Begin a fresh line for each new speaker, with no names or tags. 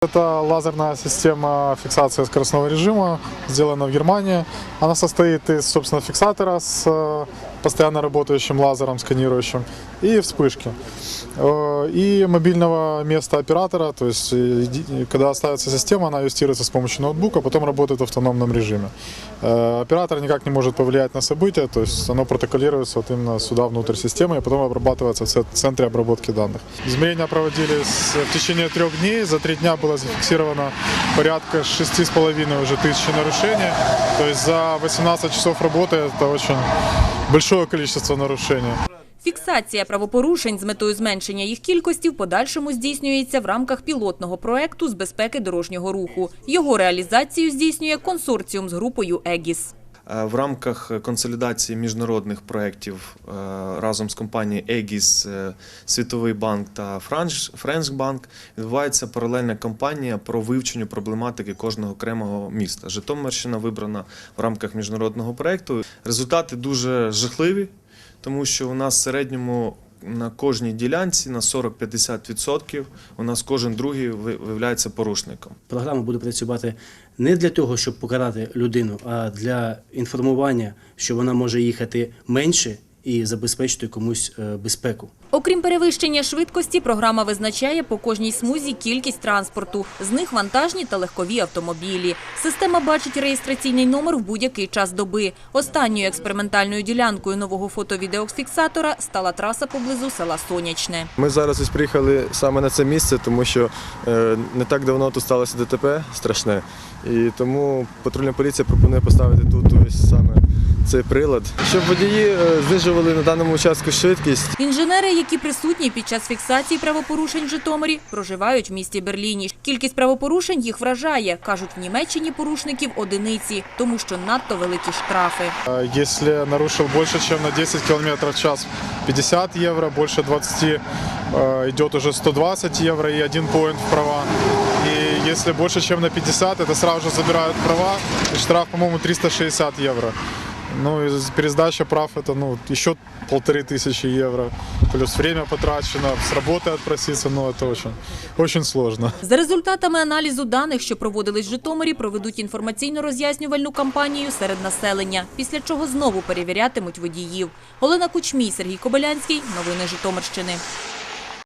Это лазерная система фиксации скоростного режима, сделана в Германии. Она состоит из, собственно, фиксатора с э, постоянно работающим лазером, сканирующим, и вспышки. Э, И мобильного места оператора, то есть э, иди- когда ставится система, она юстируется с помощью ноутбука, потом работает в автономном режиме. Э, Оператор никак не может повлиять на события, то есть оно протоколируется вот именно сюда, внутрь системы, и потом обрабатывается в ц- центре обработки данных. Измерения проводились в течение трех дней. За три дня было зафиксировано порядка 6,5 уже тысячи нарушений. То есть за 18 часов работы это очень большое количество нарушений.
Фіксація правопорушень з метою зменшення їх кількості в подальшому здійснюється в рамках пілотного проекту з безпеки дорожнього руху. Його реалізацію здійснює консорціум з групою ЕГІС.
Е, В рамках консолідації міжнародних проєктів е, разом з компанією Егіс, е, Світовий банк та Франш- Френчбанк відбувається паралельна кампанія про вивчення проблематики кожного окремого міста. Житомирщина вибрана в рамках міжнародного проєкту. Результати дуже жахливі, тому що у нас в середньому на кожній ділянці на 40-50% у нас кожен другий виявляється порушником.
Програма буде працювати не для того, щоб покарати людину, а для інформування, що вона може їхати менше і забезпечити комусь е, безпеку.
Окрім перевищення швидкості, програма визначає по кожній смузі кількість транспорту. З них вантажні та легкові автомобілі. Система бачить реєстраційний номер в будь-який час доби. Останньою експериментальною ділянкою нового фото-відеофіксатора стала траса поблизу села Сонячне.
Ми зараз ось приїхали саме на це місце, тому що е, не так давно тут сталося ДТП страшне. І тому патрульна поліція пропонує поставити тут ось саме цей прилад, щоб водії е, знижували на даному участку швидкість.
Інженери, які присутні під час фіксації правопорушень в Житомирі, проживають в місті Берліні. Кількість правопорушень їх вражає. Кажуть, в Німеччині порушників одиниці, тому що надто великі штрафи.
Э, Если нарушил больше, чем на 10 км в час, 50 евро, больше 20 э, идет уже 120 евро и один поинт в права. И если больше, чем на 50, это сразу же забирают права, и штраф, по-моему, 360 евро. Ну и пересдача прав это ну, еще полторы тысячи евро. Плюс время потрачено, с работы отпроситься, ну это очень, очень сложно.
За результатами аналізу даних, що проводились в Житомирі, проведуть інформаційно-роз'яснювальну кампанію серед населення, після чого знову перевірятимуть водіїв. Олена Кучмій, Сергій Кобилянський. Новини Житомирщини.